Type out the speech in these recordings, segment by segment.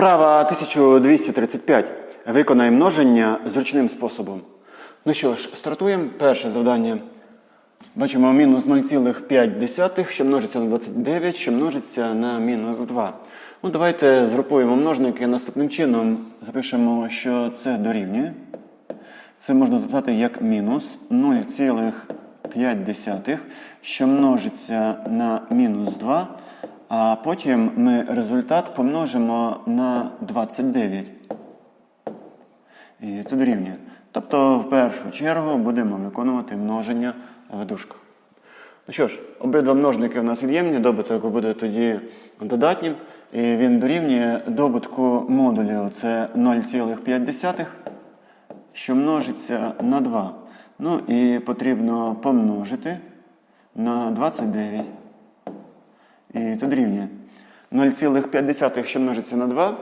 Вправа 1235. Виконай множення зручним способом. Ну що ж, стартуємо. Перше завдання. Бачимо мінус 0,5, що множиться на 29, що множиться на мінус 2. Ну, давайте згрупуємо множники наступним чином. Запишемо, що це дорівнює. Це можна записати як мінус 0,5, що множиться на мінус 2, а потім ми результат помножимо на 29. І це дорівнює. Тобто, в першу чергу будемо виконувати множення в дужках. Ну що ж, обидва множники у нас від'ємні, добуток буде тоді додатнім, і він дорівнює добутку модулів. Це 0,5, що множиться на 2. Ну і потрібно помножити на 29. І це дорівнює. 0,5, що множиться на 2,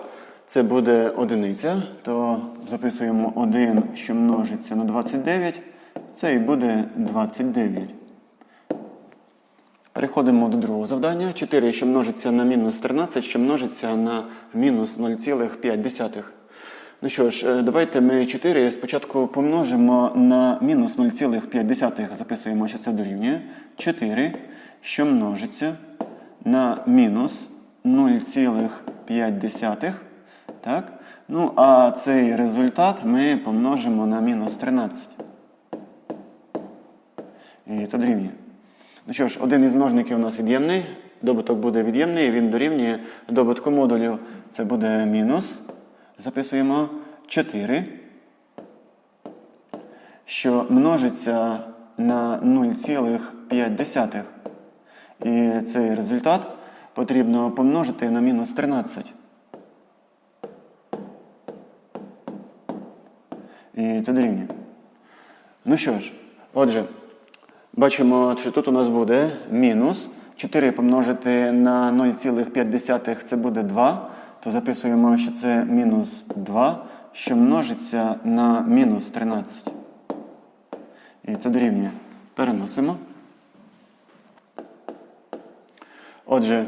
це буде одиниця, то записуємо 1, що множиться на 29, це і буде 29. Переходимо до другого завдання. 4, що множиться на мінус 13, що множиться на мінус 0,5. Ну що ж, е, давайте ми 4 спочатку помножимо на мінус 0,5. Записуємо, що це дорівнює. 4, що множиться на мінус 0,5. Так? Ну, а цей результат ми помножимо на мінус 13. І це дорівнює. Ну що ж, один із множників у нас від'ємний, добуток буде від'ємний, він дорівнює добутку модулів. Це буде мінус. Записуємо 4, що множиться на 0,5. І цей результат потрібно помножити на мінус 13. І це дорівнює. Ну що ж, отже, бачимо, що тут у нас буде мінус. 4 помножити на 0,5 це буде 2. То записуємо, що це мінус 2, що множиться на мінус 13. І це дорівнює. Переносимо. Отже,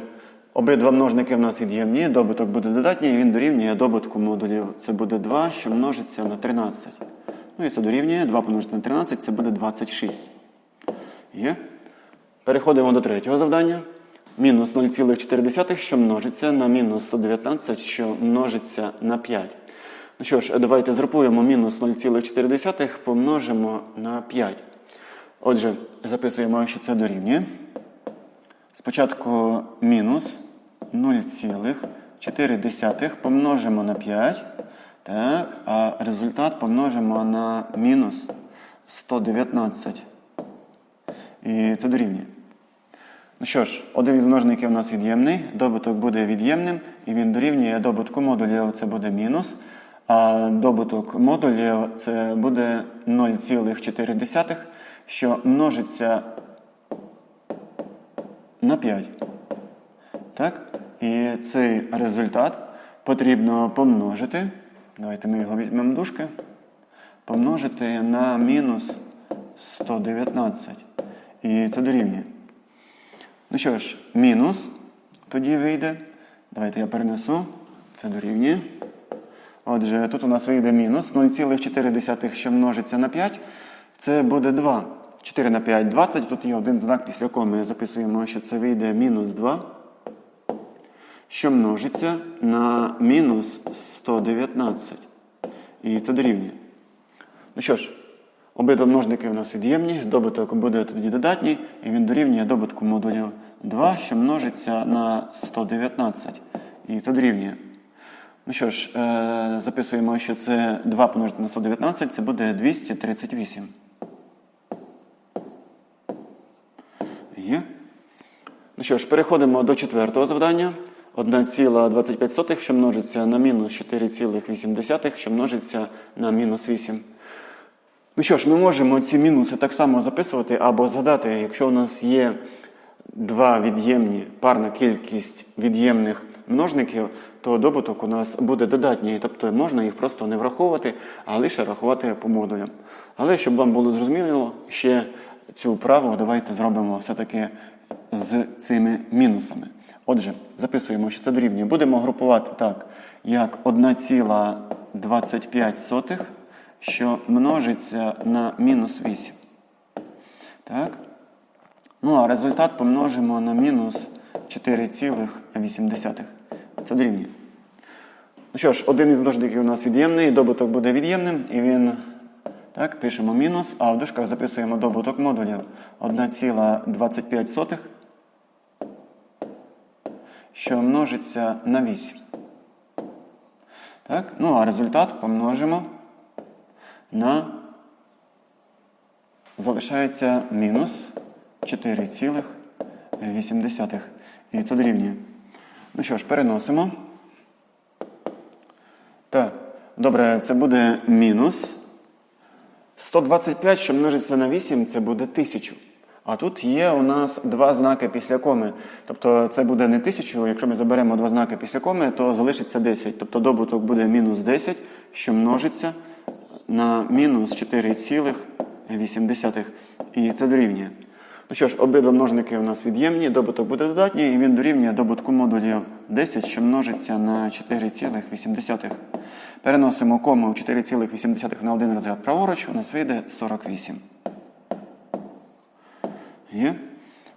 обидва множники в нас від'ємні, добуток буде додатній, і він дорівнює добутку модулів. Це буде 2, що множиться на 13. Ну і це дорівнює 2 помножити на 13, це буде 26. Є. Переходимо до третього завдання. Мінус 0,4, що множиться на мінус 119, що множиться на 5. Ну що ж, давайте згрупуємо мінус 0,4 помножимо на 5. Отже, записуємо, що це дорівнює. Спочатку мінус 0,4 помножимо на 5. Так, а результат помножимо на мінус 119. І це дорівнює. Ну що ж, один із множників у нас від'ємний, добуток буде від'ємним, і він дорівнює добутку модулів, це буде мінус. А добуток модулів це буде 0,4, що множиться на 5. Так? І цей результат потрібно помножити. Давайте ми його візьмемо дужки. Помножити на мінус 119. І це дорівнює. Ну що ж, мінус тоді вийде. Давайте я перенесу. Це дорівнює. Отже, тут у нас вийде мінус 0,4, що множиться на 5. Це буде 2. 4 на 5 20. Тут є один знак, після якого ми записуємо, що це вийде мінус 2. Що множиться на мінус 119. І це дорівнює. Ну що ж, обидва множники у нас від'ємні, добуток буде тоді додатній, і він дорівнює добутку модулів 2, що множиться на 119. І це дорівнює. Ну що ж, е, записуємо, що це 2 помножити на 119, це буде 238. Є. Ну що ж, переходимо до четвертого завдання. 1,25, що множиться на мінус 4,8, що множиться на мінус 8. Ну що ж, ми можемо ці мінуси так само записувати або згадати, якщо у нас є два від'ємні, парна кількість від'ємних множників, то добуток у нас буде додатній, тобто можна їх просто не враховувати, а лише рахувати по модулям. Але щоб вам було зрозуміло, ще цю вправу давайте зробимо все-таки з цими мінусами. Отже, записуємо, що це дорівнює. Будемо групувати так, як 1,25, що множиться на мінус 8. Так? Ну, а результат помножимо на мінус 4,8. Це дорівнює. Ну що ж, один із множників у нас від'ємний, добуток буде від'ємним, і він, так, пишемо мінус, а в дужках записуємо добуток модулів 1,25, що множиться на 8. Так? Ну, а результат помножимо на залишається мінус 4,8. І це дорівнює. Ну що ж, переносимо. Так, добре, це буде мінус. 125, що множиться на 8, це буде 1000. А тут є у нас два знаки після коми. Тобто це буде не 1000, якщо ми заберемо два знаки після коми, то залишиться 10. Тобто добуток буде мінус 10, що множиться на мінус 4,8. І це дорівнює. Ну що ж, обидва множники у нас від'ємні, добуток буде додатній, і він дорівнює добутку модулів 10, що множиться на 4,8. Переносимо кому 4,8 на один розряд праворуч, у нас вийде 48. Є.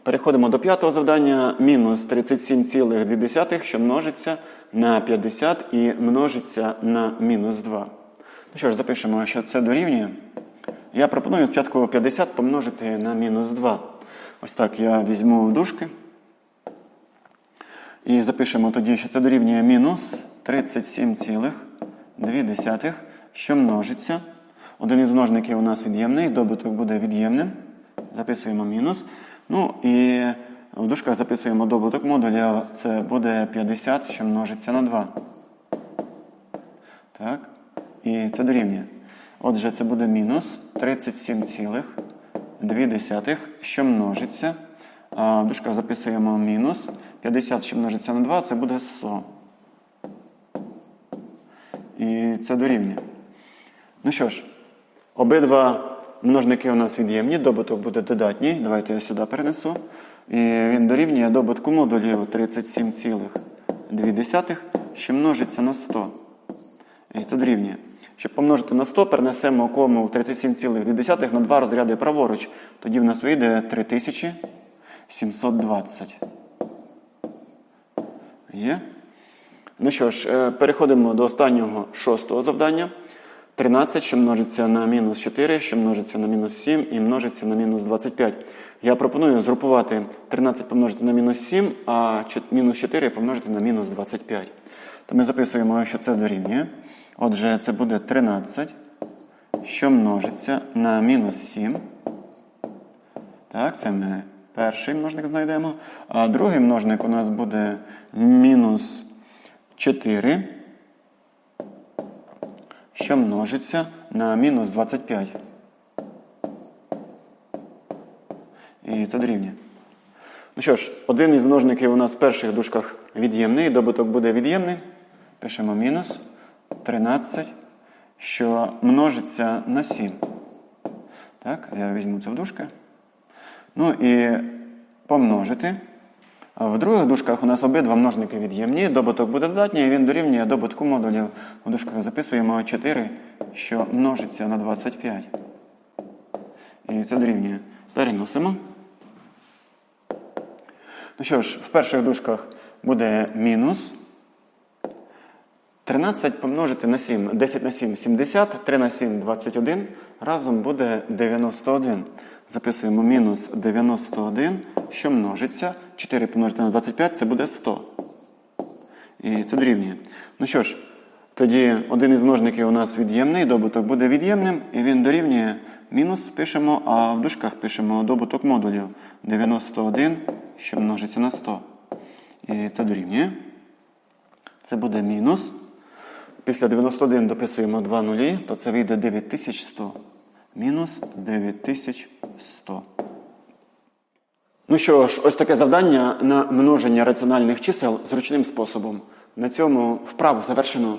Переходимо до п'ятого завдання. Мінус 37,2, що множиться на 50 і множиться на мінус 2. Ну що ж, запишемо, що це дорівнює. Я пропоную спочатку 50 помножити на мінус 2. Ось так я візьму дужки. І запишемо тоді, що це дорівнює мінус 37,2, що множиться. Один із множників у нас від'ємний, добуток буде від'ємним. Записуємо мінус. Ну і в дужках записуємо добуток модулів. Це буде 50, що множиться на 2. Так. І це дорівнює. Отже, це буде мінус 37,2, що множиться. В записуємо мінус 50, що множиться на 2, це буде 100. І це дорівнює. Ну що ж, обидва множники у нас від'ємні, добуток буде додатній. Давайте я сюди перенесу. І він дорівнює добутку модулів 37,2, що множиться на 100. І це дорівнює. Щоб помножити на 100, перенесемо кому в 37,2 на два розряди праворуч. Тоді в нас вийде 3720. Є? Ну що ж, е, переходимо до останнього шостого завдання. 13, що множиться на мінус 4, що множиться на мінус 7 і множиться на мінус 25. Я пропоную згрупувати 13 помножити на мінус 7, а мінус 4 помножити на мінус 25. То ми записуємо, що це дорівнює. Отже, це буде 13, що множиться на мінус 7. Так, це ми перший множник знайдемо. А другий множник у нас буде мінус 4, що множиться на мінус 25. І це дорівнює. Ну що ж, один із множників у нас в перших дужках від'ємний, добуток буде від'ємний. Пишемо мінус 13, що множиться на 7. Так, я візьму це в дужки. Ну і помножити. А в других дужках у нас обидва множники від'ємні, добуток буде додатній, і він дорівнює добутку модулів. У дужках записуємо 4, що множиться на 25. І це дорівнює. Переносимо. Ну що ж, в перших дужках буде мінус. 13 помножити на 7. 10 на 7 70, 3 на 7 21. Разом буде 91. Записуємо мінус 91, що множиться. 4 помножити на 25 це буде 100. І це дорівнює. Ну що ж, тоді один із множників у нас від'ємний, добуток буде від'ємним, і він дорівнює мінус пишемо, а в дужках пишемо добуток модулів 91, що множиться на 100. І це дорівнює. Це буде мінус. Після 91 дописуємо 2 нулі, то це вийде 9100. Мінус 9100. Ну що ж, ось таке завдання на множення раціональних чисел зручним способом. На цьому вправу завершено.